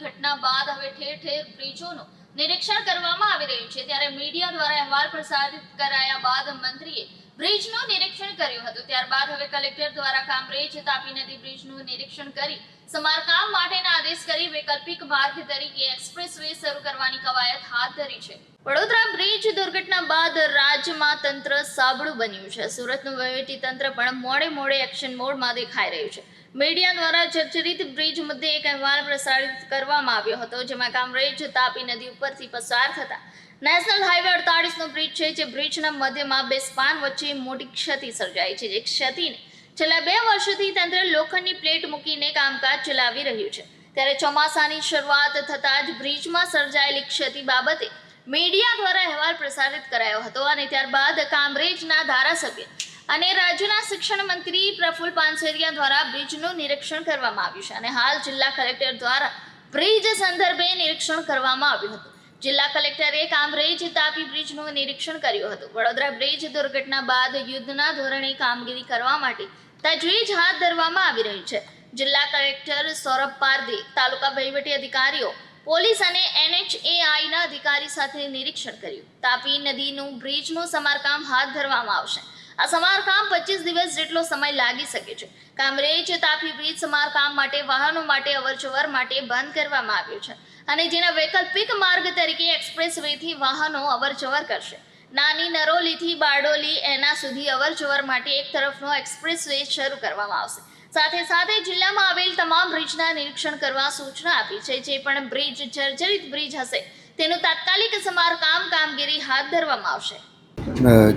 ઘટના બાદ હવે ઠેર ઠેર બ્રિજોનું નિરીક્ષણ કરવામાં આવી રહ્યું છે. ત્યારે મીડિયા દ્વારા અહેવાલ પ્રસારિત કરાયા બાદ મંત્રીએ બ્રિજનું નિરીક્ષણ કર્યું હતું. ત્યારબાદ હવે કલેક્ટર દ્વારા કામરેજ તાપી નદી બ્રિજનું નિરીક્ષણ કરી સમારકામ માટેના આદેશ કરી વૈકલ્પિક માર્ગ તરીકે એક્સપ્રેસ વે શરૂ કરવાની કવાયત હાથ ધરી છે. વડોદરા બ્રિજ દુર્ઘટના બાદ રાજ્યમાં તંત્ર સાબડું બન્યું છે. સુરતનું વહીવટી તંત્ર પણ મોડે મોડે એક્શન મોડમાં દેખાઈ રહ્યું છે. મીડિયા દ્વારા જર્જરિત બ્રિજ મુદ્દે એક અહેવાલ પ્રસારિત કરવામાં આવ્યો હતો, જેમાં કામરેજ તાપી નદી ઉપરથી પસાર થતા નેશનલ હાઈવે અડતાળીસનો બ્રિજ છે, જે બ્રિજના મધ્યમાં બે સ્પાન વચ્ચે મોટી ક્ષતિ સર્જાઈ છે. જે ક્ષતિને છેલ્લા બે વર્ષથી તંત્ર લોખંડની પ્લેટ મૂકીને કામકાજ ચલાવી રહ્યું છે. ત્યારે ચોમાસાની શરૂઆત થતાં જ બ્રિજમાં સર્જાયેલી ક્ષતિ બાબતે મીડિયા દ્વારા અહેવાલ પ્રસારિત કરાયો હતો અને ત્યારબાદ કામરેજના ધારાસભ્ય અને રાજ્યના શિક્ષણ મંત્રી પ્રફુલ પાનસેરિયા દ્વારા બ્રિજનું નિરીક્ષણ કરવામાં આવ્યું છે અને હાલ જિલ્લા કલેક્ટર દ્વારા બ્રિજ સંદર્ભે નિરીક્ષણ કરવામાં આવ્યું હતું. જિલ્લા કલેક્ટરે કામરેજ તાપી બ્રિજનું નિરીક્ષણ કર્યું હતું. વડોદરા બ્રિજ દુર્ઘટના બાદ યુદ્ધના ધોરણે કામગીરી કરવા માટે તજવીજ હાથ ધરવામાં આવી રહી છે. જિલ્લા કલેક્ટર સૌરભ પારધી તાલુકા વહીવટી અધિકારીઓ, પોલીસ અને એનએચએઆઈના અધિકારી સાથે નિરીક્ષણ કર્યું. તાપી નદીનું બ્રિજનું સમારકામ હાથ ધરવામાં આવશે. આ સમારકામ પચીસ દિવસ જેટલો સમય લાગી શકે છે. કામરેજ, તાપી બ્રિજ સમારકામ માટે, વાહનો માટે, અવરજવર માટે બંધ કરવામાં આવ્યું છે અને જેના વૈકલ્પિક માર્ગ તરીકે એક્સપ્રેસ વેથી વાહનો અવરજવર કરશે. નાની નરોલીથી બારડોલી એના સુધી અવરજવર માટે એક તરફનો એક્સપ્રેસ વે શરૂ કરવામાં આવશે. સાથે સાથે જિલ્લામાં આવેલ તમામ બ્રિજના નિરીક્ષણ કરવા સૂચના આપી છે. જે પણ બ્રિજ જર્જરિત બ્રિજ હશે, તેનું તાત્કાલિક સમારકામ કામગીરી હાથ ધરવામાં આવશે.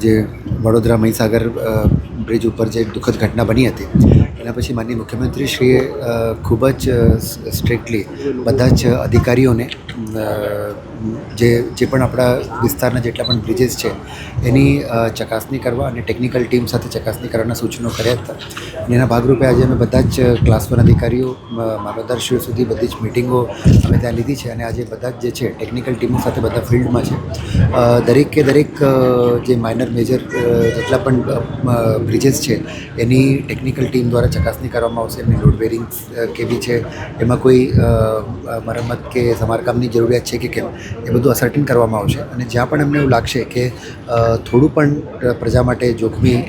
જે વડોદરા મહીસાગર બ્રિજ ઉપર જે દુઃખદ ઘટના બની હતી, એના પછી માનનીય મુખ્યમંત્રીશ્રીએ ખૂબ જ સ્ટ્રિક્ટલી બધા જ અધિકારીઓને જે જે પણ આપણા વિસ્તારના જેટલા પણ બ્રિજેસ છે, એની ચકાસણી કરવા અને ટેકનિકલ ટીમ સાથે ચકાસણી કરવાના સૂચનો કર્યા હતા. અને એના ભાગરૂપે આજે અમે બધા જ ક્લાસ વન અધિકારીઓ મામલતદારશ્રીઓ સુધી બધી જ મિટિંગો અમે ત્યાં લીધી છે અને આજે બધા જ જે છે ટેકનિકલ ટીમો સાથે બધા ફિલ્ડમાં છે. દરેકે દરેક જે માઇનર મેજર જેટલા પણ બ્રિજેસ છે, એની ટેકનિકલ ટીમ દ્વારા ચકાસણી કરવામાં આવશે. એમની લોડ બેરિંગ કેવી છે, એમાં કોઈ મરમ્મત કે સમારકામની જરૂરિયાત છે કે કેમ, એ બધું અસર્ટિન કરવામાં આવશે. અને જ્યાં પણ એમને એવું લાગશે કે થોડું પણ પ્રજા માટે જોખમી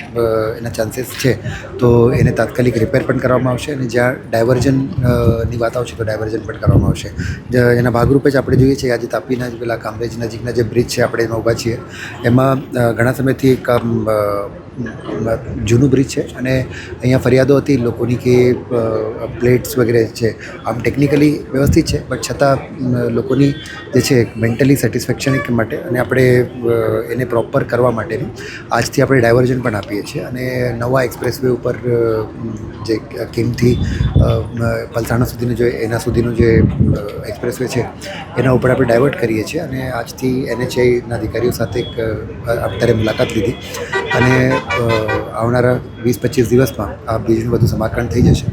એના ચાન્સીસ છે, તો એને તાત્કાલિક રિપેર પણ કરવામાં આવશે અને જ્યાં ડાયવર્ઝનની વાત આવશે તો ડાયવર્ઝન પણ કરવામાં આવશે. એના ભાગરૂપે જ આપણે જોઈએ છીએ આજે તાપીના જ પેલા કામરેજ નજીકના જે બ્રિજ છે, આપણે એમાં ઊભા છીએ. એમાં ઘણા સમયથી એક જૂનું બ્રિજ છે અને અહીંયા ફરિયાદો હતી લોકોની કે પ્લેટ્સ વગેરે છે. આમ ટેકનિકલી વ્યવસ્થિત છે, બટ છતાં લોકોની જે છે મેન્ટલી સેટિસ્ફેક્શન માટે અને આપણે એને પ્રોપર કરવા માટેનું આજથી આપણે ડાયવર્ઝન પણ આપીએ છીએ. અને નવા એક્સપ્રેસ વે ઉપર જે કિમથી પલસાણા સુધીનું જે, એના સુધીનું જે એક્સપ્રેસ વે છે, એના ઉપર આપણે ડાયવર્ટ કરીએ છીએ. અને આજથી એનએચઆઈના અધિકારીઓ સાથે એક અત્યારે મુલાકાત લીધી. અને આવનારા વીસ પચીસ દિવસમાં આ બ્રિજનું બધું સમારકામ થઈ જશે.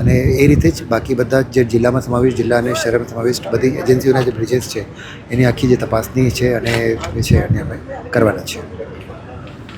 અને એ રીતે જ બાકી બધા જ જિલ્લામાં સમાવેશ, જિલ્લા અને શહેરમાં સમાવિષ્ટ બધી એજન્સીઓના જે બ્રિજેસ છે, એની આખી જે તપાસની છે અને એ છે અને અમે કરવાના છીએ.